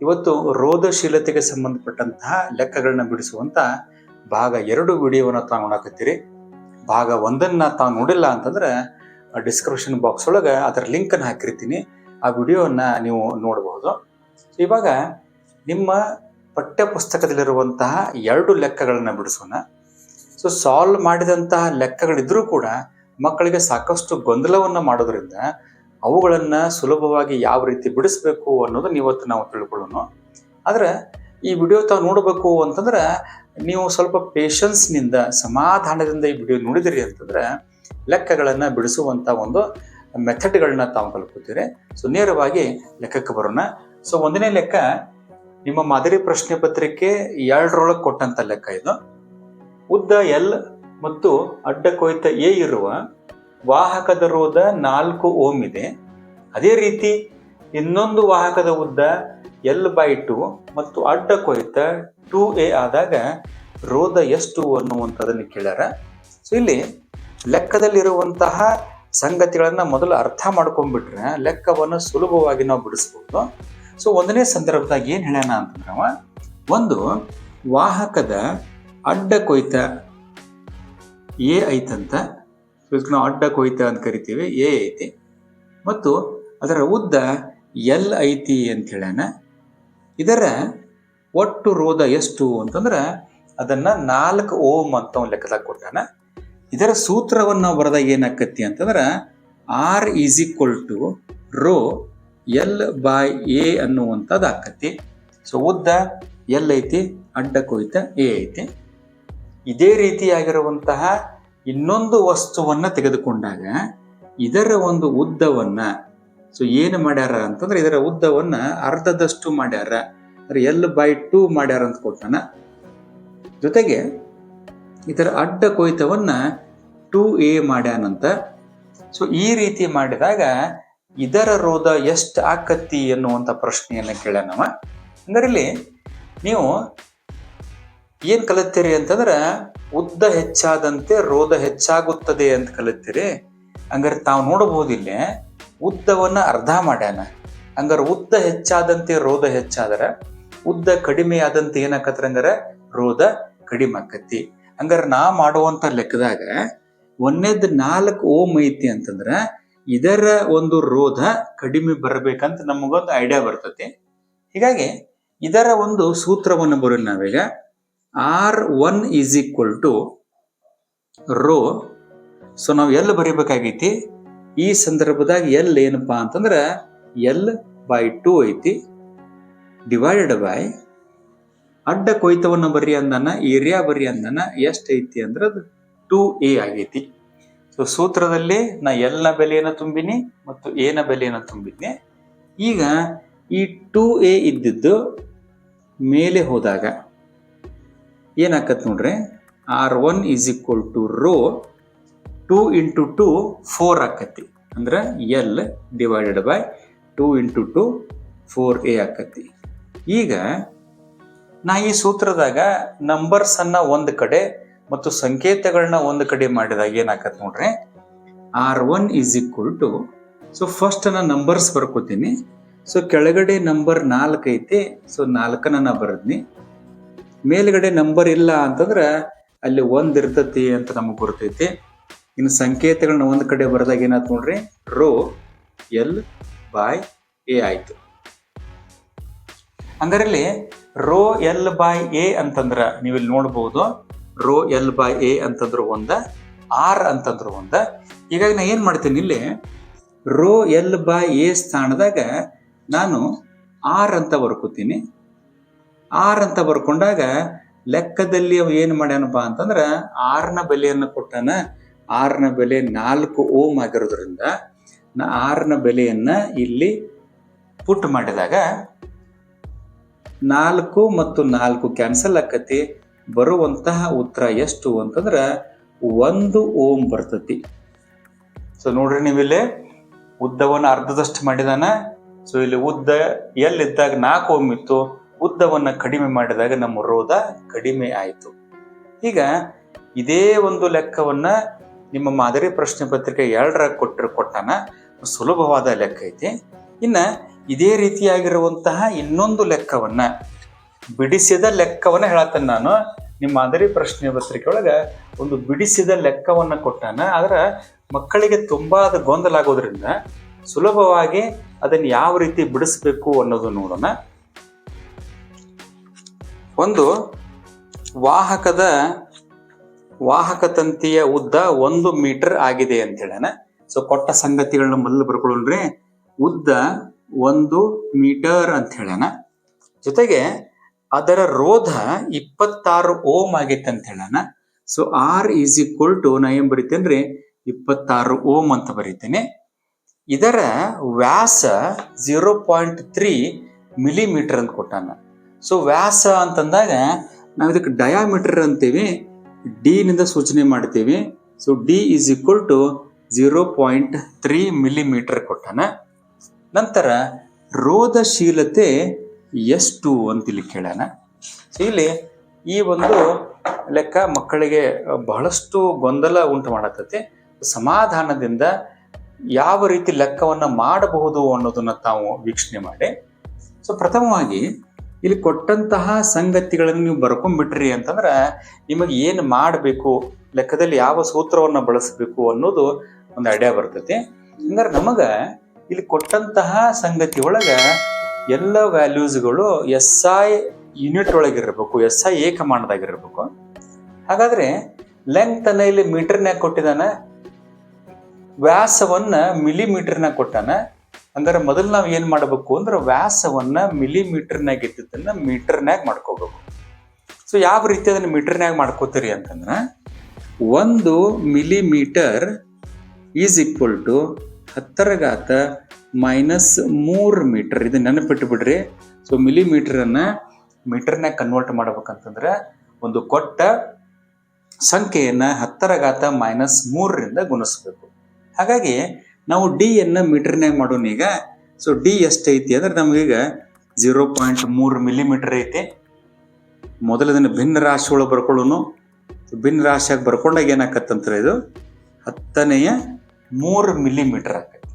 ಇವತ್ತು ರೋಧಶೀಲತೆಗೆ ಸಂಬಂಧಪಟ್ಟಂತಹ ಲೆಕ್ಕಗಳನ್ನ ಬಿಡಿಸುವಂತ ಭಾಗ ಎರಡು ವಿಡಿಯೋವನ್ನು ತಾವು ನೋಡಕತ್ತೀರಿ. ಭಾಗ ಒಂದನ್ನ ತಾವು ನೋಡಿಲ್ಲ ಅಂತಂದ್ರೆ ಡಿಸ್ಕ್ರಿಪ್ಷನ್ ಬಾಕ್ಸ್ ಒಳಗೆ ಅದರ ಲಿಂಕ್ ಅನ್ನು ಹಾಕಿರ್ತೀನಿ. ಆ ವಿಡಿಯೋವನ್ನು ನೀವು ನೋಡಬಹುದು ಇವಾಗ ನಿಮ್ಮ ಪಠ್ಯ ಪುಸ್ತಕದಲ್ಲಿರುವಂತಹ ಎರಡು ಲೆಕ್ಕಗಳನ್ನ ಬಿಡಿಸೋಣ. ಸೊ ಸಾಲ್ವ್ ಮಾಡಿದಂತಹ ಲೆಕ್ಕಗಳಿದ್ರೂ ಕೂಡ ಮಕ್ಕಳಿಗೆ ಸಾಕಷ್ಟು ಗೊಂದಲವನ್ನ ಮಾಡೋದ್ರಿಂದ ಅವುಗಳನ್ನ ಸುಲಭವಾಗಿ ಯಾವ ರೀತಿ ಬಿಡಿಸ್ಬೇಕು ಅನ್ನೋದನ್ನ ಇವತ್ತು ನಾವು ತಿಳ್ಕೊಳ್ಳೋಣ. ಆದ್ರೆ ಈ ವಿಡಿಯೋ ತಾವು ನೋಡಬೇಕು ಅಂತಂದ್ರೆ ನೀವು ಸ್ವಲ್ಪ ಪೇಷನ್ಸ್ನಿಂದ ಸಮಾಧಾನದಿಂದ ಈ ವಿಡಿಯೋ ನೋಡಿದಿರಿ ಅಂತಂದ್ರೆ ಲೆಕ್ಕಗಳನ್ನು ಬಿಡಿಸುವಂತ ಒಂದು ಮೆಥಡ್ಗಳನ್ನ ತಾವು ಕಲ್ಕೋತೀರಿ ಸೊ ನೇರವಾಗಿ ಲೆಕ್ಕಕ್ಕೆ ಬರೋಣ. ಸೊ ಒಂದನೇ ಲೆಕ್ಕ ನಿಮ್ಮ ಮಾದರಿ ಪ್ರಶ್ನೆ ಪತ್ರಿಕೆ ಎರಡರೊಳಗೆ ಕೊಟ್ಟಂತ ಲೆಕ್ಕ ಇದು. ಉದ್ದ ಎಲ್ ಮತ್ತು ಅಡ್ಡ ಕೊಯ್ತ ಎ ಇರುವ ವಾಹಕದ ರೋಧ ನಾಲ್ಕು ಓಮ್ ಇದೆ. ಅದೇ ರೀತಿ ಇನ್ನೊಂದು ವಾಹಕದ ಉದ್ದ ಎಲ್ ಬೈ ಟು ಮತ್ತು ಅಡ್ಡ ಕೊಯ್ತ ಟೂ ಎ ಆದಾಗ ರೋಧ ಎಷ್ಟು ಅನ್ನುವಂಥದ್ದನ್ನು ಕೇಳ್ಯಾರ. ಸೊ ಇಲ್ಲಿ ಲೆಕ್ಕದಲ್ಲಿರುವಂತಹ ಸಂಗತಿಗಳನ್ನು ಮೊದಲು ಅರ್ಥ ಮಾಡ್ಕೊಂಡ್ಬಿಟ್ರೆ ಲೆಕ್ಕವನ್ನು ಸುಲಭವಾಗಿ ನಾವು ಬಿಡಿಸ್ಬೋದು. ಸೊ ಒಂದನೇ ಸಂದರ್ಭದಾಗ ಏನು ಹೇಳ್ಯಾನ ಅಂತಂದ್ರೆ ಒಂದು ವಾಹಕದ ಅಡ್ಡ ಕೊಯ್ತ ಎ ಐತಂತ ನಾವು ಅಡ್ಡ ಕೊಯ್ತ ಅಂತ ಕರಿತೀವಿ, ಎ ಐತಿ. ಮತ್ತು ಅದರ ಉದ್ದ ಎಲ್ ಐತಿ ಅಂತ ಹೇಳ್ಯಾನ ಇದರ ಒಟ್ಟು ರೋಧ ಎಷ್ಟು ಅಂತಂದ್ರೆ ಅದನ್ನ ನಾಲ್ಕು ಓಮ್ ಅಂತ ಒಂದು ಲೆಕ್ಕದಾಗ ಕೊಟ್ಟಾನ ಇದರ ಸೂತ್ರವನ್ನು ನಾವು ಬರೆದಾಗ ಏನಾಕತಿ ಅಂತಂದ್ರೆ R is equal to rho L by A ಅನ್ನುವಂಥದ್ದು ಆಕತಿ ಸೊ ಉದ್ದ ಎಲ್ ಐತಿ, ಅಡ್ಡ ಕೊಯ್ತ ಎ ಐತಿ. ಇದೇ ರೀತಿಯಾಗಿರುವಂತಹ ಇನ್ನೊಂದು ವಸ್ತುವನ್ನ ತೆಗೆದುಕೊಂಡಾಗ ಇದರ ಒಂದು ಉದ್ದವನ್ನ ಸೊ ಏನು ಮಾಡ್ಯಾರ ಅಂತಂದ್ರೆ ಇದರ ಉದ್ದವನ್ನ ಅರ್ಧದಷ್ಟು ಮಾಡ್ಯಾರ. ಅಂದ್ರೆ ಎಲ್ ಬೈ ಟೂ ಮಾಡ್ಯಾರ ಅಂತ ಕೊಟ್ಟಾನ. ಜೊತೆಗೆ ಇದರ ಅಡ್ಡ ಕೊಯ್ತವನ್ನ ಟೂ ಎ ಮಾಡ್ಯಾನಂತ. ಸೊ ಈ ರೀತಿ ಮಾಡಿದಾಗ ಇದರ ರೋಧ ಎಷ್ಟು ಆಕತ್ತಿ ಎನ್ನುವಂತ ಪ್ರಶ್ನೆಯನ್ನ ಕೇಳ್ಯಾನವ ಅಂದ್ರೆ ಇಲ್ಲಿ ನೀವು ಏನ್ ಕಲಿತೀರಿ ಅಂತಂದ್ರ ಉದ್ದ ಹೆಚ್ಚಾದಂತೆ ರೋಧ ಹೆಚ್ಚಾಗುತ್ತದೆ ಅಂತ ಕಲಿತೀರಿ. ಹಂಗಾರೆ ತಾವು ನೋಡಬಹುದು ಇಲ್ಲಿ, ಉದ್ದವನ್ನ ಅರ್ಧ ಮಾಡ್ಯಾನ. ಹಂಗಾರೆ ಉದ್ದ ಹೆಚ್ಚಾದಂತೆ ರೋಧ ಹೆಚ್ಚಾದ್ರೆ, ಉದ್ದ ಕಡಿಮೆ ಆದಂತೆ ಏನಾಕತ್ರ ಹಂಗಾರೆ? ರೋಧ ಕಡಿಮೆ ಆಕತಿ ಹಂಗಾರೆ ನಾ ಮಾಡುವಂತ ಲೆಕ್ಕದಾಗ, ಒಂದೇದ್ ನಾಲ್ಕು ಓಮ್ ಐತಿ ಅಂತಂದ್ರ, ಇದರ ಒಂದು ರೋಧ ಕಡಿಮೆ ಬರಬೇಕಂತ ನಮಗೊಂದು ಐಡಿಯಾ ಬರ್ತತಿ. ಹೀಗಾಗಿ, ಇದರ ಒಂದು ಸೂತ್ರವನ್ನು ಬರೋಣ ನಾವೀಗ. R one is equal to rho so ನಾವು ಎಲ್ ಬರೀಬೇಕಾಗೈತಿ. ಈ ಸಂದರ್ಭದಾಗ ಎಲ್ ಏನಪ್ಪಾ ಅಂತಂದ್ರೆ ಎಲ್ ಬೈ ಟೂ ಐತಿ. ಡಿವೈಡೆಡ್ ಬೈ ಅಡ್ಡ ಕೊಯ್ತವನ್ನ ಬರ್ರಿ ಅಂದನ, ಏರಿಯಾ ಬರ್ರಿ ಅಂದನ, ಎಷ್ಟು ಐತಿ ಅಂದ್ರೆ ಅದು ಟೂ ಎ ಆಗೈತಿ. ಸೊ ಸೂತ್ರದಲ್ಲಿ ನಾ ಎಲ್ನ ಬೆಲೆಯನ್ನ ತುಂಬಿನಿ ಮತ್ತು ಎನ ಬೆಲೆಯನ್ನ ತುಂಬಿದ್ನಿ. ಈಗ ಈ ಟೂ ಎ ಇದ್ದಿದ್ದು ಮೇಲೆ ಹೋದಾಗ ಏನಾಕತ್ ನೋಡ್ರಿ? R one is equal to rho two into two four ಆಕತಿ. ಅಂದ್ರೆ L divided by two into two four A ಆಕತಿ. ಈಗ ನಾ ಈ ಸೂತ್ರದಾಗ ನಂಬರ್ಸ್ ಅನ್ನ ಒಂದು ಕಡೆ ಮತ್ತು ಸಂಕೇತಗಳನ್ನ ಒಂದು ಕಡೆ ಮಾಡಿದಾಗ ಏನಾಕತ್ ನೋಡ್ರಿ? R one is equal to so first ನಾ ನಂಬರ್ಸ್ ಬರ್ಕೋತೀನಿ. ಸೊ ಕೆಳಗಡೆ ನಂಬರ್ ನಾಲ್ಕು ಐತಿ ಸೊ ನಾಲ್ಕನ ನಾ ಬರದ್ನಿ. ಮೇಲ್ಗಡೆ ನಂಬರ್ ಇಲ್ಲ ಅಂತಂದ್ರೆ ಅಲ್ಲಿ ಒಂದ್ ಇರ್ತತಿ ಅಂತ ನಮಗ್ ಬರ್ತೈತಿ ಇನ್ನು ಸಂಕೇತಗಳನ್ನ ಒಂದ್ ಕಡೆ ಬರೆದಾಗ ಏನಾಯ್ತು ನೋಡ್ರಿ? ರೋ, ಎಲ್, ಬಾಯ್, ಎ ಆಯ್ತು. ಹಂಗಾರಲ್ಲಿ ರೋ, ಎಲ್, ಬಾಯ್, ಎ ಅಂತಂದ್ರ ನೀವು ಇಲ್ಲಿ ನೋಡ್ಬೋದು. ರೋ, ಎಲ್, ಬಾಯ್, ಎ ಅಂತಂದ್ರು ಒಂದ, ಆರ್ ಅಂತಂದ್ರು ಒಂದ. ಹೀಗಾಗಿ ನಾ ಏನ್ ಮಾಡ್ತೀನಿ ಇಲ್ಲಿ? ರೋ, ಎಲ್, ಬಾಯ್, ಎ ಸ್ಥಾನದಾಗ ನಾನು ಆರ್ ಅಂತ ಬರ್ಕೋತೀನಿ. ಆರ್ ಅಂತ ಬರ್ಕೊಂಡಾಗ ಲೆಕ್ಕದಲ್ಲಿ ಅವ ಏನ್ ಮಾಡ್ಯಾನಪ್ಪ ಅಂತಂದ್ರ ಆರ್ನ ಬೆಲೆಯನ್ನು ಕೊಟ್ಟಾನ. ಆರ್ನ ಬೆಲೆ ನಾಲ್ಕು ಓಮ್ ಆಗಿರೋದ್ರಿಂದ ನಾ ಆರ್ನ ಬೆಲೆಯನ್ನ ಇಲ್ಲಿ ಪುಟ್ ಮಾಡಿದಾಗ ನಾಲ್ಕು ಮತ್ತು ನಾಲ್ಕು ಕ್ಯಾನ್ಸಲ್ ಆಕತಿ. ಬರುವಂತಹ ಉತ್ತರ ಎಷ್ಟು ಅಂತಂದ್ರ ಒಂದು ಓಮ್ ಬರ್ತತಿ. ಸೊ ನೋಡ್ರಿ ನೀವಿಲ್ಲಿ ಉದ್ದವನ್ನು ಅರ್ಧದಷ್ಟು ಮಾಡಿದಾನ. ಸೊ ಇಲ್ಲಿ ಉದ್ದ ಎಲ್ಲಿದ್ದಾಗ ನಾಲ್ಕು ಓಮ್ ಇತ್ತು. ಉದ್ದವನ್ನ ಕಡಿಮೆ ಮಾಡಿದಾಗ ನಮ್ಮ ರೋಧ ಕಡಿಮೆ ಆಯಿತು. ಈಗ ಇದೇ ಒಂದು ಲೆಕ್ಕವನ್ನ ನಿಮ್ಮ ಮಾದರಿ ಪ್ರಶ್ನೆ ಪತ್ರಿಕೆ ಎರಡರ ಕೊಟ್ಟರು ಕೊಟ್ಟಾನ, ಸುಲಭವಾದ ಲೆಕ್ಕ ಐತಿ. ಇನ್ನ ಇದೇ ರೀತಿಯಾಗಿರುವಂತಹ ಇನ್ನೊಂದು ಲೆಕ್ಕವನ್ನ, ಬಿಡಿಸಿದ ಲೆಕ್ಕವನ್ನ ಹೇಳತ್ತೇನೆ ನಾನು. ನಿಮ್ಮ ಮಾದರಿ ಪ್ರಶ್ನೆ ಪತ್ರಿಕೆ ಒಳಗೆ ಒಂದು ಬಿಡಿಸಿದ ಲೆಕ್ಕವನ್ನ ಕೊಟ್ಟಾನ, ಆದ್ರೆ ಮಕ್ಕಳಿಗೆ ತುಂಬಾ ಗೊಂದಲ ಆಗೋದ್ರಿಂದ ಸುಲಭವಾಗಿ ಅದನ್ನು ಯಾವ ರೀತಿ ಬಿಡಿಸ್ಬೇಕು ಅನ್ನೋದು ನೋಡೋಣ. ಒಂದು ವಾಹಕದ ವಾಹಕ ತಂತಿಯ ಉದ್ದ ಒಂದು ಮೀಟರ್ ಆಗಿದೆ ಅಂತ ಹೇಳೋಣ ಸೊ ಕೊಟ್ಟ ಸಂಗತಿಗಳನ್ನ ಮೊದಲು ಬರ್ಕೊಳ್ಳೋಣ್ರಿ ಉದ್ದ ಒಂದು ಮೀಟರ್ ಅಂತ ಹೇಳೋಣ ಜೊತೆಗೆ ಅದರ ರೋಧ ಇಪ್ಪತ್ತಾರು ಓಮ್ ಆಗಿತ್ತು ಅಂತ ಹೇಳೋಣ so R is equal to ನಾ ಏನ್ ಬರಿತೇನ್ರಿ? ಇಪ್ಪತ್ತಾರು ಓಮ್ ಅಂತ ಬರಿತೇನೆ. ಇದರ ವ್ಯಾಸ ಜೀರೋ ಪಾಯಿಂಟ್ ತ್ರೀ ಮಿಲಿಮೀಟರ್ ಅಂತ ಕೊಟ್ಟಾನ. ಸೊ ವ್ಯಾಸ ಅಂತಂದಾಗ ನಾವು ಇದಕ್ಕೆ ಡಯಾಮೀಟರ್ ಅಂತೀವಿ ಡಿ ನಿಂದ ಸೂಚನೆ ಮಾಡ್ತೀವಿ. So D is equal to zero point three millimetre ಕೊಟ್ಟಾನ. ನಂತರ, ರೋಧಶೀಲತೆ ಎಷ್ಟು ಅಂತ ಇಲ್ಲಿ ಕೇಳೋಣ. ಸೊ ಇಲ್ಲಿ ಈ ಒಂದು ಲೆಕ್ಕ ಮಕ್ಕಳಿಗೆ ಬಹಳಷ್ಟು ಗೊಂದಲ ಉಂಟು ಮಾಡತೈತಿ ಸಮಾಧಾನದಿಂದ ಯಾವ ರೀತಿ ಲೆಕ್ಕವನ್ನು ಮಾಡಬಹುದು ಅನ್ನೋದನ್ನು ತಾವು ವೀಕ್ಷಣೆ ಮಾಡಿ. ಸೊ ಪ್ರಥಮವಾಗಿ ಇಲ್ಲಿ ಕೊಟ್ಟಂತಹ ಸಂಗತಿಗಳನ್ನು ನೀವು ಬರ್ಕೊಂಡ್ಬಿಟ್ರಿ ಅಂತಂದ್ರೆ ನಿಮಗೆ ಏನು ಮಾಡಬೇಕು, ಲೆಕ್ಕದಲ್ಲಿ ಯಾವ ಸೂತ್ರವನ್ನ ಬಳಸಬೇಕು ಅನ್ನೋದು ಒಂದು ಐಡಿಯಾ ಬರ್ತೈತಿ. ಹಂಗಾರೆ ನಮಗ ಇಲ್ಲಿ ಕೊಟ್ಟಂತಹ ಸಂಗತಿ ಒಳಗ ಎಲ್ಲ ವ್ಯಾಲ್ಯೂಸ್ಗಳು ಎಸ್ ಐ ಯೂನಿಟ್ ಒಳಗಿರಬೇಕು ಎಸ್ ಐ ಏಕಮಾನದಾಗಿರ್ಬೇಕು. ಹಾಗಾದ್ರೆ ಲೆಂತ್ ಅನ್ನ ಇಲ್ಲಿ ಮೀಟರ್ನ್ಯಾಗ ಕೊಟ್ಟಿದ್ದಾನೆ, ವ್ಯಾಸವನ್ನ ಮಿಲಿಮೀಟರ್ನಾಗ ಕೊಟ್ಟಾನ ಹಂಗಾರೆ ಮೊದಲು ನಾವು ಏನ್ ಮಾಡಬೇಕು ಅಂದ್ರೆ ವ್ಯಾಸವನ್ನ ಮಿಲಿಮೀಟರ್ನಾಗ ಇದ್ದದನ್ನ ಮೀಟರ್ನಾಗ ಮಾಡ್ಕೋಬೇಕು. ಸೊ ಯಾವ ರೀತಿ ಅದನ್ನ ಮೀಟರ್ನಾಗ ಮಾಡ್ಕೋತೀರಿ ಅಂತಂದ್ರೆ, ಒಂದು ಮಿಲಿಮೀಟರ್ ಈಸ್ ಈಕ್ವಲ್ ಟು ಹತ್ತರ ಘಾತ ಮೈನಸ್ ಮೂರು ಮೀಟರ್ ಇದು ನೆನಪಿಟ್ಟು ಬಿಡ್ರಿ. ಸೊ ಮಿಲಿಮೀಟರನ್ನ ಮೀಟರ್ನಾಗ ಕನ್ವರ್ಟ್ ಮಾಡ್ಬೇಕಂತಂದ್ರೆ, ಒಂದು ಕೊಟ್ಟ ಸಂಖ್ಯೆಯನ್ನ ಹತ್ತರ ಘಾತ ಮೈನಸ್ ಮೂರರಿಂದ ಗುಣಿಸ್ಬೇಕು. ಹಾಗಾಗಿ ನಾವು ಡಿ ಅನ್ನ ಮೀಟರ್ನ್ಯಾಗ ಮಾಡೋಣ ಈಗ. ಸೊ ಡಿ ಎಷ್ಟೈತಿ ಅಂದ್ರೆ ನಮಗೀಗ ಜೀರೋ ಪಾಯಿಂಟ್ ಮೂರು ಮಿಲಿಮೀಟರ್ ಐತಿ. ಮೊದಲು ಇದನ್ನ ಭಿನ್ನ ರಾಶಿ ಒಳಗೆ ಬರ್ಕೊಳ್ಳೋನು ಭಿನ್ನ ರಾಶಿಯಾಗಿ ಬರ್ಕೊಂಡಾಗ ಏನಾಕತ್ತಂದ್ರೆ ಇದು ಹತ್ತನೆಯ ಮೂರು ಮಿಲಿಮೀಟರ್ ಆಕೈತಿ.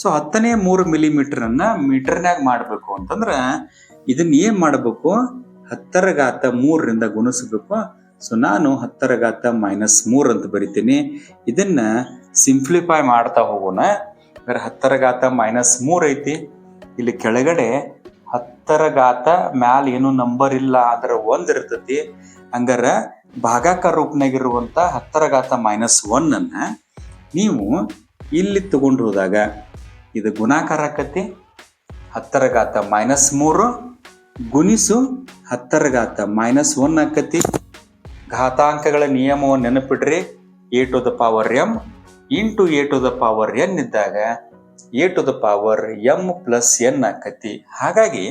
ಸೊ ಹತ್ತನೇ ಮೂರು ಮಿಲಿಮೀಟರ್ ಅನ್ನ ಮೀಟರ್ನ್ಯಾಗ ಮಾಡಬೇಕು ಅಂತಂದ್ರೆ ಇದನ್ನ ಏನು ಮಾಡಬೇಕು? ಹತ್ತರ ಗಾತ ಮೂರರಿಂದ ಗುಣಿಸ್ಬೇಕು. ಸೊ ನಾನು ಹತ್ತರ ಗಾತ ಮೈನಸ್ ಮೂರು ಅಂತ ಬರಿತೀನಿ. ಇದನ್ನ ಸಿಂಪ್ಲಿಫೈ ಮಾಡ್ತಾ ಹೋಗೋಣ. ಬೇರೆ ಹತ್ತರ ಘಾತ ಮೈನಸ್ ಮೂರು ಐತಿ. ಇಲ್ಲಿ ಕೆಳಗಡೆ ಹತ್ತರ ಘಾತ ಮ್ಯಾಲ ಏನು ನಂಬರ್ ಇಲ್ಲ ಅದರ ಒಂದ್ ಇರ್ತತಿ. ಹಂಗಾರ ಭಾಗಾಕಾರ ರೂಪನಾಗಿರುವಂತ ಹತ್ತರ ಘಾತ ಮೈನಸ್ ಒನ್ ಅನ್ನ ನೀವು ಇಲ್ಲಿ ತಗೊಂಡಿರೋದಾಗ ಇದು ಗುಣಾಕಾರ ಆಕತಿ. ಹತ್ತರ ಘಾತ ಮೈನಸ್ ಮೂರು ಗುಣಿಸು ಹತ್ತರ ಘಾತ ಮೈನಸ್ ಒನ್ ಆಕತಿ. ಘಾತಾಂಕಗಳ ನಿಯಮವನ್ನು ನೆನಪಿಡ್ರಿ. A to the power M into A to the power N ಇದ್ದಾಗ A to the power M plus N ಆಕತಿ. ಹಾಗಾಗಿ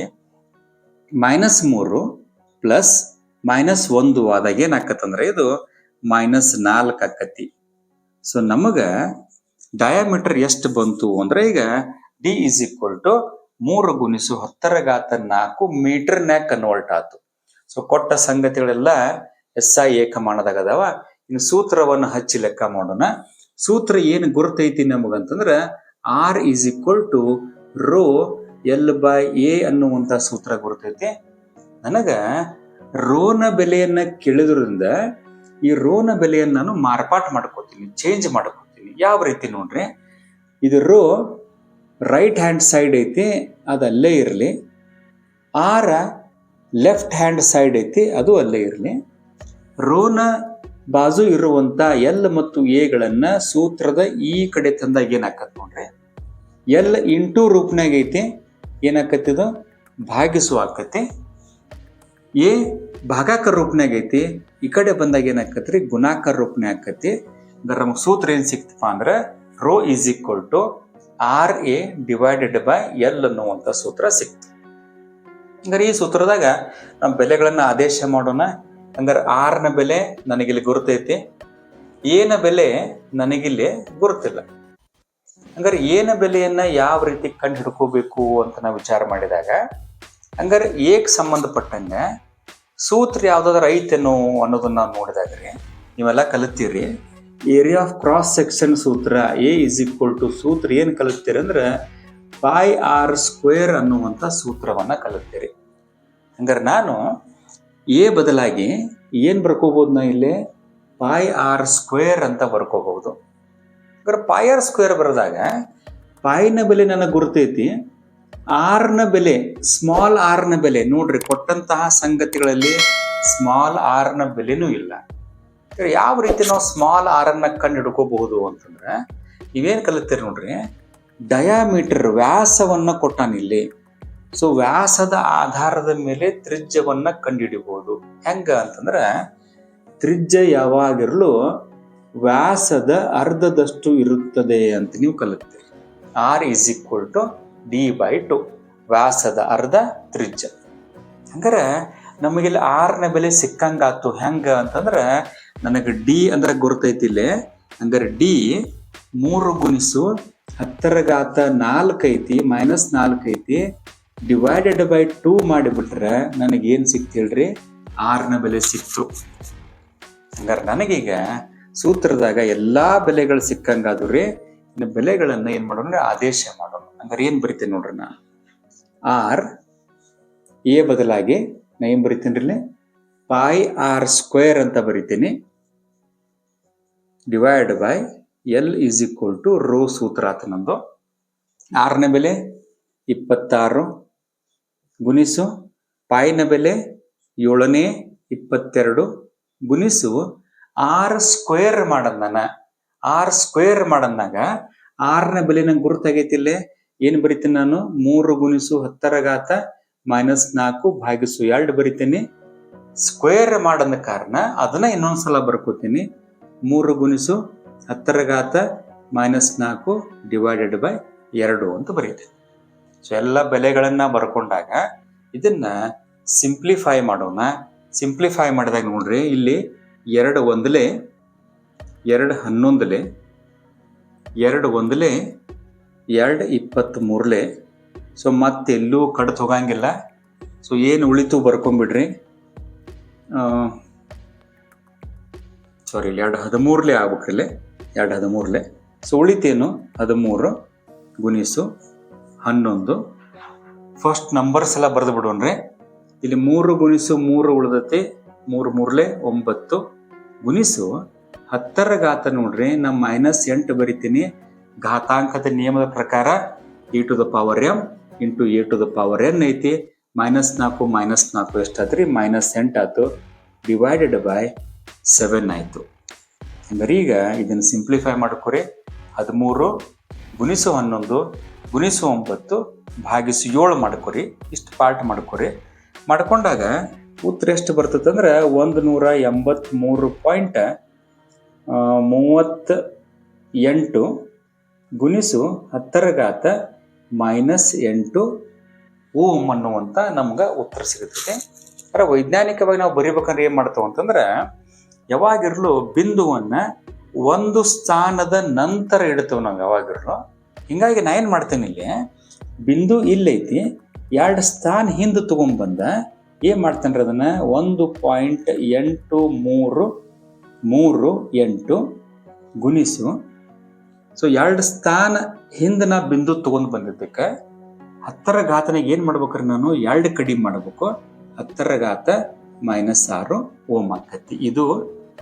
ಮೈನಸ್ ಮೂರು ಪ್ಲಸ್ ಮೈನಸ್ ಒಂದು ಆದಾಗ ಏನಾಕತ್ತಂದ್ರೆ ಇದು ಮೈನಸ್ ನಾಲ್ಕು ಆಕತಿ. ಸೊ ನಮಗ ಡಯಾಮೀಟರ್ ಎಷ್ಟು ಬಂತು ಅಂದ್ರೆ ಈಗ ಡಿ ಇಸ್ ಈಕ್ವಲ್ ಟು ಮೂರು ಗುಣಿಸು ಹತ್ತರ ಗಾತ ನಾಲ್ಕು ಮೀಟರ್ನ್ಯಾಗ ಕನ್ವರ್ಟ್ ಆತು. ಸೊ ಕೊಟ್ಟ ಸಂಗತಿಗಳೆಲ್ಲ ಎಸ್ ಐ ಏಕಮಾನದಾಗ ಅದಾವ. ಇನ್ನು ಸೂತ್ರವನ್ನು ಹಚ್ಚಿ ಲೆಕ್ಕ ಮಾಡೋಣ. ಸೂತ್ರ ಏನು ಗುರುತೈತಿ ನಮಗಂತಂದ್ರ R is equal to rho L by A ಅನ್ನುವಂತ ಸೂತ್ರ ಗುರುತೈತಿ. ನನಗೆ ರೋನ ಬೆಲೆಯನ್ನು ಕೇಳಿದ್ರಿಂದ ಈ ರೋನ ಬೆಲೆಯನ್ನು ನಾನು ಮಾರ್ಪಾಟ್ ಮಾಡ್ಕೋತೀನಿ ಚೇಂಜ್ ಮಾಡ್ಕೋತೀನಿ. ಯಾವ ರೀತಿ ನೋಡ್ರಿ? ಇದು ರೋ ರೈಟ್ ಹ್ಯಾಂಡ್ ಸೈಡ್ ಐತಿ, ಅದು ಅಲ್ಲೇ ಇರಲಿ. ಆರ ಲೆಫ್ಟ್ ಹ್ಯಾಂಡ್ ಸೈಡ್ ಐತಿ, ಅದು ಅಲ್ಲೇ ಇರಲಿ. ರೋನ ಬಾಜು ಇರುವಂತ ಎಲ್ ಮತ್ತು ಎಗಳನ್ನ ಸೂತ್ರದ ಈ ಕಡೆ ತಂದಾಗ ಏನಾಕತ್ ನೋಡ್ರಿ? ಎಲ್ ಇಂಟು ರೂಪನಾಗ ಐತಿ ಏನಾಕತ್ತಿದು ಭಾಗಿಸು ಆಕತಿ. ಎ ಭಾಗಾಕಾರ ರೂಪನಾಗ ಐತಿ, ಈ ಕಡೆ ಬಂದಾಗ ಏನಾಕತ್ರಿ ಗುಣಾಕಾರ ರೂಪನೇ ಆಕತಿ. ಅಂದ್ರೆ ನಮಗೆ ಸೂತ್ರ ಏನ್ ಸಿಕ್ತಪ್ಪ ಅಂದ್ರೆ, rho is equal to R A divided by L ಅನ್ನುವಂಥ ಸೂತ್ರ ಸಿಕ್ತು ಹಂಗಾರೆ ಈ ಸೂತ್ರದಾಗ ನಮ್ಮ ಬೆಲೆಗಳನ್ನು ಆದೇಶ ಮಾಡೋಣ. ಹಂಗಾರೆ ಆರ್ನ ಬೆಲೆ ನನಗಿಲ್ಲಿ ಗುರುತೈತಿ, ಏನ ಬೆಲೆ ನನಗಿಲ್ಲಿ ಗುರುತಿಲ್ಲ. ಹಂಗಾರೆ ಏನ ಬೆಲೆಯನ್ನ ಯಾವ ರೀತಿ ಕಂಡು ಹಿಡ್ಕೋಬೇಕು ಅಂತ ನಾವು ವಿಚಾರ ಮಾಡಿದಾಗ, ಹಂಗಾರೆ ಏಕ್ ಸಂಬಂಧಪಟ್ಟಂಗೆ ಸೂತ್ರ ಯಾವ್ದಾದ್ರು ಐತೆನೋ ಅನ್ನೋದನ್ನ ನೋಡಿದಾಗ ರೀ ನೀವೆಲ್ಲ ಕಲಿತೀರಿ. ಏರಿಯಾ ಆಫ್ ಕ್ರಾಸ್ ಸೆಕ್ಷನ್ ಸೂತ್ರ ಎ ಇಸ್ ಈಕ್ವಲ್ ಟು ಸೂತ್ರ ಏನು ಕಲಿತೀರಿ ಅಂದ್ರೆ ಪೈ ಆರ್ ಸ್ಕ್ವೇರ್ ಅನ್ನುವಂಥ ಸೂತ್ರವನ್ನ ಕಲಿತೀರಿ. ಹಂಗಾರೆ ನಾನು ಎ ಬದಲಾಗಿ ಏನು ಬರ್ಕೋಬಹುದು ನಾ ಇಲ್ಲಿ? ಪಾಯ್ ಆರ್ ಸ್ಕ್ವೇರ್ ಅಂತ ಬರ್ಕೋಬಹುದು. ಅಂದ್ರೆ ಪೈ ಆರ್ ಸ್ಕ್ವೇರ್ ಬರೆದಾಗ, ಪಾಯಿನ ಬೆಲೆ ನನಗೆ ಗುರುತೈತಿ, ಆರ್ನ ಬೆಲೆ, ಸ್ಮಾಲ್ ಆರ್ನ ಬೆಲೆ. ನೋಡ್ರಿ, ಕೊಟ್ಟಂತಹ ಸಂಗತಿಗಳಲ್ಲಿ ಸ್ಮಾಲ್ ಆರ್ನ ಬೆಲೆನೂ ಇಲ್ಲ. ಯಾವ ರೀತಿ ನಾವು ಸ್ಮಾಲ್ ಆರನ್ನ ಕಂಡು ಹಿಡ್ಕೋಬಹುದು ಅಂತಂದ್ರೆ, ನೀವೇನು ಕಲಿತೀರಿ ನೋಡ್ರಿ, ಡಯಾಮೀಟರ್ ವ್ಯಾಸವನ್ನು ಕೊಟ್ಟಾನಿಲ್ಲಿ ಸೊ ವ್ಯಾಸದ ಆಧಾರದ ಮೇಲೆ ತ್ರಿಜ್ಯವನ್ನ ಕಂಡುಹಿಡಿಬಹುದು ಹೆಂಗ ಅಂತಂದ್ರೆ, ತ್ರಿಜ್ಯ ಯಾವಾಗಿರಲು ವ್ಯಾಸದ ಅರ್ಧದಷ್ಟು ಇರುತ್ತದೆ ಅಂತ ನೀವು ಕಲಿತೀರಿ. R is equal to D by two ವ್ಯಾಸದ ಅರ್ಧ, ತ್ರಿಜ್ಯ. ಹಂಗಾರೆ, ನಮಗಿಲ್ಲಿ ಆರ್ನ ಬೆಲೆ ಸಿಕ್ಕಂಗಾತು ಹೆಂಗ ಅಂತಂದ್ರೆ, ನನಗೆ ಡಿ ಅಂದ್ರೆ ಗುರುತೈತಿ ಇಲ್ಲಿ. ಹಂಗಾರೆ ಡಿ ಮೂರು ಗುಣಿಸು ಹತ್ತರ ಗಾತ ನಾಲ್ಕು ಐತಿ ಮೈನಸ್ ನಾಲ್ಕೈತಿ ಡಿವೈಡೆಡ್ ಬೈ ಟೂ ಮಾಡಿಬಿಟ್ರೆ ನನಗೇನು ಸಿಕ್ತು ಹೇಳ್ರಿ ಆರ್ನ ಬೆಲೆ ಸಿಕ್ತು. ಹಂಗಾರೆ ನನಗೀಗ ಸೂತ್ರದಾಗ ಎಲ್ಲ ಬೆಲೆಗಳು ಸಿಕ್ಕಂಗಾದ್ರು ರೀ, ಇನ್ನು ಬೆಲೆಗಳನ್ನು ಏನು ಮಾಡೋಣ ಆದೇಶ ಮಾಡೋಣ. ಹಂಗಾರೆ ಏನು ಬರಿತೀನಿ ನೋಡ್ರಿ ನಾ? ಆರ್, ಎ ಬದಲಾಗಿ ನಾ ಏನು ಬರಿತೀನಿ ರೀ ಪೈ ಆರ್ ಸ್ಕ್ವೇರ್ ಅಂತ ಬರಿತೀನಿ. Divide by L is equal to rho ಸೂತ್ರ ಆತ ನಂದು. ಆರನೇ ಬೆಲೆ ಇಪ್ಪತ್ತಾರು. ಗುಣಿಸು ಪಾಯಿನ ಬೆಲೆ ಏಳನೇ ಇಪ್ಪತ್ತೆರಡು. ಗುಣಿಸು ಆರ್ ಸ್ಕ್ವೇರ್ ಮಾಡದ್ ಆರು ಆರ್ ಸ್ಕ್ವೇರ್ ಮಾಡಂದಾಗ ಆರ್ನ ಬೆಲೆ ನಂಗೆ ಗುರುತಾಗೈತಿಲ್ಲ ಏನು ಬರಿತೀನಿ ನಾನು? ಮೂರು ಗುಣಿಸು ಹತ್ತರ ಘಾತ ಮೈನಸ್ ನಾಲ್ಕು ಭಾಗಿಸು ಎರಡು ಬರಿತೀನಿ. ಸ್ಕ್ವೇರ್ ಮಾಡದ ಕಾರಣ ಅದನ್ನ ಇನ್ನೊಂದ್ಸಲ ಬರ್ಕೋತೀನಿ. ಮೂರು ಗುಣಿಸು ಹತ್ತರ ಘಾತ ಮೈನಸ್ ನಾಲ್ಕು ಡಿವೈಡೆಡ್ ಬೈ ಎರಡು ಅಂತ ಬರೀತೀನಿ. ಸೊ ಎಲ್ಲ ಬೆಲೆಗಳನ್ನ ಬರ್ಕೊಂಡಾಗ ಇದನ್ನ ಸಿಂಪ್ಲಿಫೈ ಮಾಡೋಣ. ಸಿಂಪ್ಲಿಫೈ ಮಾಡಿದಾಗ ನೋಡ್ರಿ, ಇಲ್ಲಿ ಎರಡು ಒಂದಲೆ, ಎರಡು ಹನ್ನೊಂದಲೆ, ಎರಡು ಒಂದಲೆ, ಎರಡು ಇಪ್ಪತ್ತ್ ಮೂರಲೆ ಸೊ ಮತ್ತೆಲ್ಲೂ ಕಡ್ದು ಹೋಗಂಗಿಲ್ಲ. ಸೊ ಏನು ಉಳಿತು ಬರ್ಕೊಂಬಿಡ್ರಿ. ಸಾರಿ ಇಲ್ಲಿ ಎರಡು ಹದಿಮೂರಲೆ ಆಗ್ಬೇಕ್ರಿಲ್ಲೇ ಎರಡು ಹದಿಮೂರಲೆ. ಸೊ ಉಳಿತೇನು? ಹದಿಮೂರು ಗುಣಿಸು ಹನ್ನೊಂದು. ಫಸ್ಟ್ ನಂಬರ್ಸ್ ಎಲ್ಲ ಬರೆದು ಬಿಡೋಣ್ರಿ. ಇಲ್ಲಿ ಮೂರು ಗುಣಿಸು ಮೂರು ಉಳಿದತಿ, ಮೂರು ಮೂರ್ಲೆ ಒಂಬತ್ತು. ಗುಣಿಸು ಹತ್ತರ ಘಾತ ನೋಡ್ರಿ ನಾ ಮೈನಸ್ ಎಂಟು ಬರಿತೀನಿ. ಘಾತಾಂಕದ ನಿಯಮದ ಪ್ರಕಾರ E to the power M into A to the power N ಐತಿ. ಮೈನಸ್ ನಾಲ್ಕು ಮೈನಸ್ ನಾಲ್ಕು ಎಷ್ಟಾತ್ರಿ? ಮೈನಸ್ ಎಂಟು ಆಯ್ತು. ಡಿವೈಡೆಡ್ ಬೈ ಸೆವೆನ್ ಆಯಿತು. ಹಂಗಾರೆ ಈಗ ಇದನ್ನು ಸಿಂಪ್ಲಿಫೈ ಮಾಡ್ಕೊರಿ. ಹದಿಮೂರು ಗುಣಿಸು ಹನ್ನೊಂದು ಗುಣಿಸು ಒಂಬತ್ತು ಭಾಗಿಸು ಏಳು ಮಾಡ್ಕೊರಿ, ಇಷ್ಟು ಪಾರ್ಟ್ ಮಾಡ್ಕೊರಿ. ಮಾಡ್ಕೊಂಡಾಗ ಉತ್ತರ ಎಷ್ಟು ಬರ್ತದೆ ಅಂದ್ರೆ ಒಂದು ನೂರ ಎಂಬತ್ತ್ಮೂರು ಪಾಯಿಂಟ್ ಮೂವತ್ತ ಎಂಟು ಗುಣಿಸು ಹತ್ತರ ಘಾತ ಮೈನಸ್ ಎಂಟು ಓಮ್ ಅನ್ನುವಂಥ ನಮ್ಗೆ ಉತ್ತರ ಸಿಗುತ್ತೆ. ಅಂದ್ರೆ ವೈಜ್ಞಾನಿಕವಾಗಿ ನಾವು ಬರೀಬೇಕಂದ್ರೆ ಏನು ಮಾಡ್ತೇವೆ ಅಂತಂದ್ರೆ, ಯಾವಾಗಿರಲು ಬಿಂದುವನ್ನು ಒಂದು ಸ್ಥಾನದ ನಂತರ ಇಡ್ತೇವೆ ನಾವು ಯಾವಾಗಿರಲು. ಹಿಂಗಾಗಿ ನಾ ಏನು ಮಾಡ್ತೇನೆ ಇಲ್ಲಿ, ಬಿಂದು ಇಲ್ಲೈತಿ, ಎರಡು ಸ್ಥಾನ ಹಿಂದೆ ತಗೊಂಡ್ಬಂದ ಏನು ಮಾಡ್ತೇನೆ ಅದನ್ನ? ಒಂದು ಪಾಯಿಂಟ್ ಎಂಟು ಮೂರು ಮೂರು ಎಂಟು ಗುಣಿಸು. ಸೊ ಎರಡು ಸ್ಥಾನ ಹಿಂದೆ ನಾ ಬಿಂದು ತೊಗೊಂಡು ಬಂದಿದ್ದಕ್ಕೆ, ಹತ್ತರ ಘಾತನಾಗ ಏನು ಮಾಡ್ಬೇಕ್ರಿ ನಾನು? ಎರಡು ಕಡಿಮೆ ಮಾಡಬೇಕು. ಹತ್ತರ ಘಾತ ಮೈನಸ್ ಆರು, ಓಮ್ ಆಕತಿ. ಇದು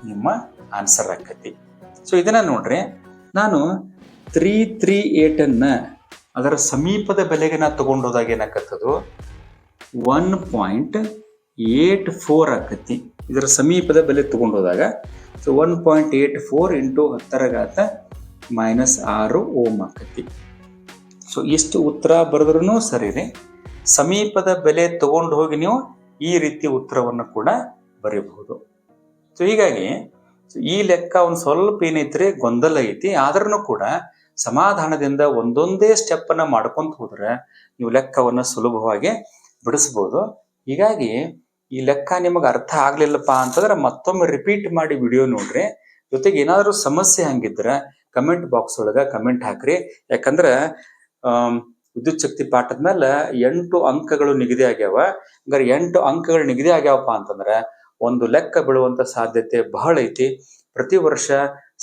ನಿಮ್ಮ ಆನ್ಸರ್ ಆಕತಿ. ಸೊ ಇದನ್ನ ನೋಡ್ರಿ, ನಾನು ತ್ರೀ ತ್ರೀ ಏಟನ್ನು ಅದರ ಸಮೀಪದ ಬೆಲೆಗೆ ನಾ ತಗೊಂಡೋದಾಗ ಏನಾಕತ್ತದು? ಒನ್ ಪಾಯಿಂಟ್ ಏಟ್ ಫೋರ್ ಆಕತಿ. ಇದರ ಸಮೀಪದ ಬೆಲೆ ತಗೊಂಡೋದಾಗ so one point eight four into ಹತ್ತರ ಘಾತ ಮೈನಸ್ ಆರು ಓಮ್ ಆಕತಿ. ಸೊ ಇಷ್ಟು ಉತ್ತರ ಬರೆದ್ರೂ ಸರಿ ರೀ ಸಮೀಪದ ಬೆಲೆ ತಗೊಂಡು ಹೋಗಿ ನೀವು ಈ ರೀತಿ ಉತ್ತರವನ್ನು ಕೂಡ ಬರೀಬಹುದು. ಸೊ ಹೀಗಾಗಿ ಈ ಲೆಕ್ಕ ಒಂದು ಸ್ವಲ್ಪ ಏನೈತ್ರಿ ಗೊಂದಲ ಐತಿ. ಆದ್ರೂ ಕೂಡ ಸಮಾಧಾನದಿಂದ ಒಂದೊಂದೇ ಸ್ಟೆಪ್ ಅನ್ನ ಮಾಡ್ಕೊಂತ ಹೋದ್ರೆ ನೀವು ಲೆಕ್ಕವನ್ನು ಸುಲಭವಾಗಿ ಬಿಡಿಸ್ಬೋದು. ಹೀಗಾಗಿ ಈ ಲೆಕ್ಕ ನಿಮಗೆ ಅರ್ಥ ಆಗ್ಲಿಲ್ಲಪ್ಪ ಅಂತಂದ್ರೆ ಮತ್ತೊಮ್ಮೆ ರಿಪೀಟ್ ಮಾಡಿ ವಿಡಿಯೋ ನೋಡ್ರಿ. ಜೊತೆಗೆ ಏನಾದರೂ ಸಮಸ್ಯೆ ಹಂಗಿದ್ರೆ ಕಮೆಂಟ್ ಬಾಕ್ಸ್ ಒಳಗ ಕಮೆಂಟ್ ಹಾಕ್ರಿ. ಯಾಕಂದ್ರೆ ವಿದ್ಯುತ್ ಶಕ್ತಿ ಪಾಠದ ಮೇಲೆ ಎಂಟು ಅಂಕಗಳು ನಿಗದಿ ಆಗ್ಯಾವ. ಹಂಗಾರೆ ಎಂಟು ಅಂಕಗಳು ನಿಗದಿ ಆಗ್ಯಾವಪ್ಪ ಅಂತಂದ್ರೆ ಒಂದು ಲೆಕ್ಕ ಬೀಳುವಂತ ಸಾಧ್ಯತೆ ಬಹಳ ಐತಿ ಪ್ರತಿ ವರ್ಷ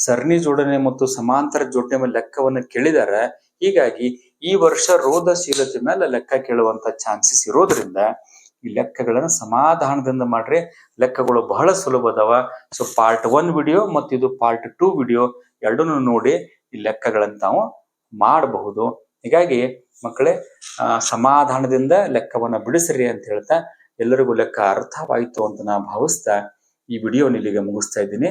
ಸರಣಿ ಜೋಡಣೆ ಮತ್ತು ಸಮಾಂತರ ಜೋಡಣೆ ಮೇಲೆ ಲೆಕ್ಕವನ್ನು ಕೇಳಿದಾರೆ, ಹೀಗಾಗಿ ಈ ವರ್ಷ ರೋಧಶೀಲತೆ ಮೇಲೆ ಲೆಕ್ಕ ಕೇಳುವಂತ ಚಾನ್ಸಸ್ ಇರೋದ್ರಿಂದ ಈ ಲೆಕ್ಕಗಳನ್ನು ಸಮಾಧಾನದಿಂದ ಮಾಡ್ರಿ. ಲೆಕ್ಕಗಳು ಬಹಳ ಸುಲಭ ಅದಾವ. ಸೊ ಪಾರ್ಟ್ ಒನ್ ವಿಡಿಯೋ ಮತ್ತು ಇದು ಪಾರ್ಟ್ ಟೂ ವಿಡಿಯೋ ಎರಡನ್ನೂ ನೋಡಿ ಈ ಲೆಕ್ಕಗಳನ್ನು ತಾವು ಮಾಡಬಹುದು. ಹೀಗಾಗಿ ಮಕ್ಕಳೇ ಸಮಾಧಾನದಿಂದ ಲೆಕ್ಕವನ್ನ ಬಿಡಿಸ್ರಿ ಅಂತ ಹೇಳ್ತಾ ಎಲ್ಲರಿಗೂ ಲೆಕ್ಕ ಅರ್ಥವಾಯಿತು ಅಂತ ನಾನು ಭಾವಿಸ್ತಾ ಈ ವಿಡಿಯೋ ಇಲ್ಲಿಗೆ ಮುಗಿಸ್ತಾ ಇದ್ದೀನಿ.